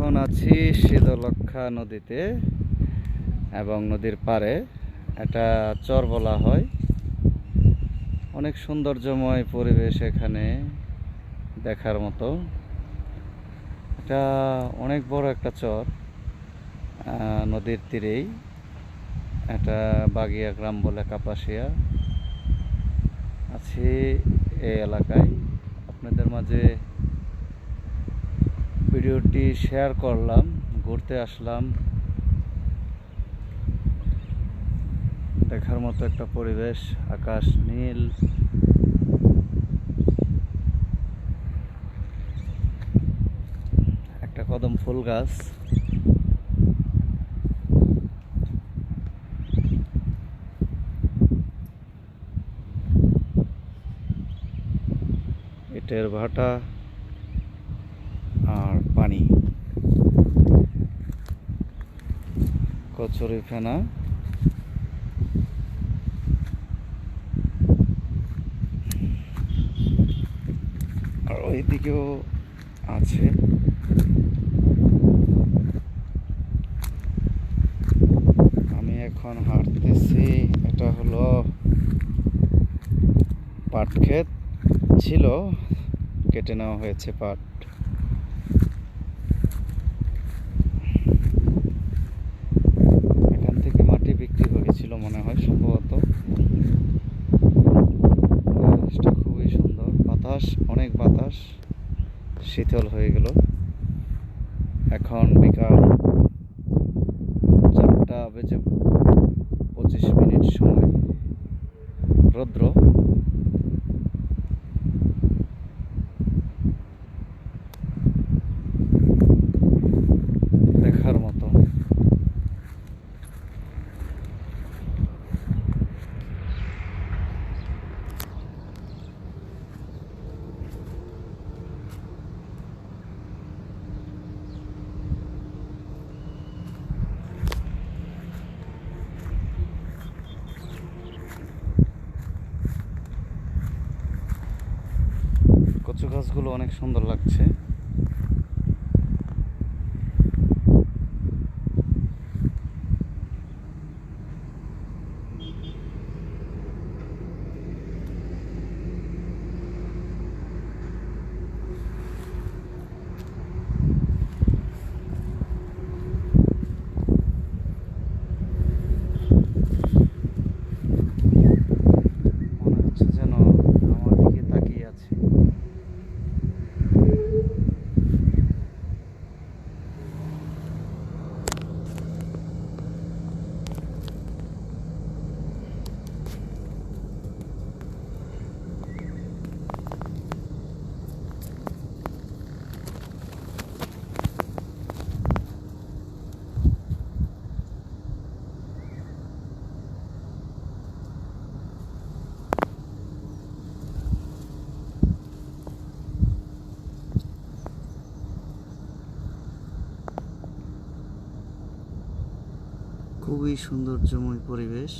এখন আছি শীতলক্ষা নদীতে এবং নদীর পারে এটা চর বলা হয়। অনেক সৌন্দর্যময় পরিবেশ এখানে দেখার মতো। এটা অনেক বড় একটা চর নদীর তীরেই। এটা বাগিয়া গ্রাম বলে কাপাসিয়া। আছি এই এলাকায়। আপনাদের মাঝে ভিডিওটি শেয়ার করলাম, ঘুরতে আসলাম। দেখার মতো একটা পরিবেশ, আকাশ নীল। একটা কদম ফুল গাছ। ইটের ভাটা। আর পানি। কচুরি ফেনা। আর ওইদিকেও আছে। আমি এখন হাঁটতেছি, এটা হলো পাট ক্ষেত ছিল, কেটে নেওয়া হয়েছে পাট। বাতাস অনেক বাতাস শীতল হয়ে গেল। এখন বিকাল চারটা বেজে পঁচিশ মিনিট সময়। রৌদ্র দেখার মতো কচু গাছগুলো অনেক সুন্দর লাগছে। খুবই সৌন্দর্যময় পরিবেশ।